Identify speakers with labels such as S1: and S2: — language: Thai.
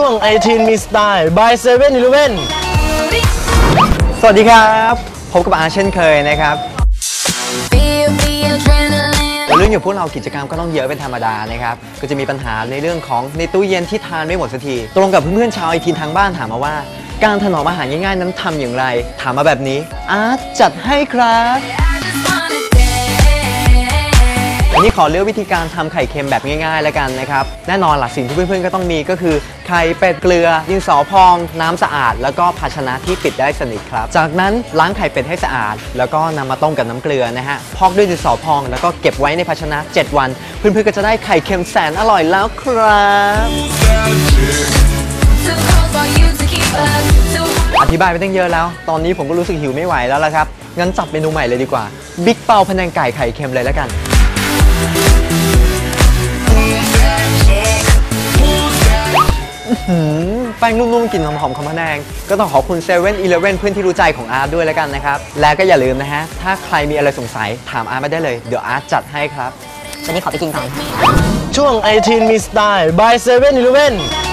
S1: ช่วงไอทีนมีสไตล์ by 7 e เ e ่ e อ
S2: สวัสดีครับพบกับอาเช่นเคยนะครับ
S3: Feel the adrenaline.
S2: เรื่องอย่างพวกเรากิจกรรมก็ต้องเยอะเป็นธรรมดานะครับ ก็จะมีปัญหาในเรื่องของในตู้เย็นที่ทานไม่หมดสักที ตรงกับเพื่อนๆชาวไอทีนทางบ้านถามมาว่า การถนอมอาหารง่ายๆนั้นทำอย่างไร ถามมาแบบนี้อาร์ตจัดให้ครับ วันนี้ขอเลือกวิธีการทำไข่เค็มแบบง่ายๆแล้วกันนะครับ แน่นอนหลักสิ่งที่เพื่อนๆก็ต้องมีก็คือ ไข่เป็ดเกลือดินสอพอง น้ำสะอาด แล้วก็ภาชนะที่ปิดได้สนิทครับ จากนั้นล้างไข่เป็ดให้สะอาด แล้วก็นำมาต้มกับน้ำเกลือนะฮะพอกด้วยดินสอพอง แล้วก็เก็บไว้ในภาชนะ 7 วัน เพื่อนๆก็จะได้ไข่เค็มแสนอร่อยแล้วครับอธิบายไปตั้งเยอะแล้ว ตอนนี้ผมก็รู้สึกหิวไม่ไหวแล้วละครับ งั้นจับเมนูใหม่เลยดีกว่า บิ๊กเปาพะแนงไก่ไข่เค็มเลยแล้วกัน หืมแป้งนุ่มๆกลิ่นหอมๆของพะแนง ก็ต้องขอบคุณ7 e เ e ่ e อเพื่อนที่รู้ใจของอาร์ตด้วยแล้วกันนะครับ และก็อย่าลืมนะฮะ ถ้าใครมีอะไรสงสัยถามอาร์ตมาได้เลย เดี๋ยวอาร์ตจัดให้ครับ
S4: วันนี้ขอไปกินก่อน
S1: ช่วงไอทีนมีสไตล์ by 7 e เ e ่ e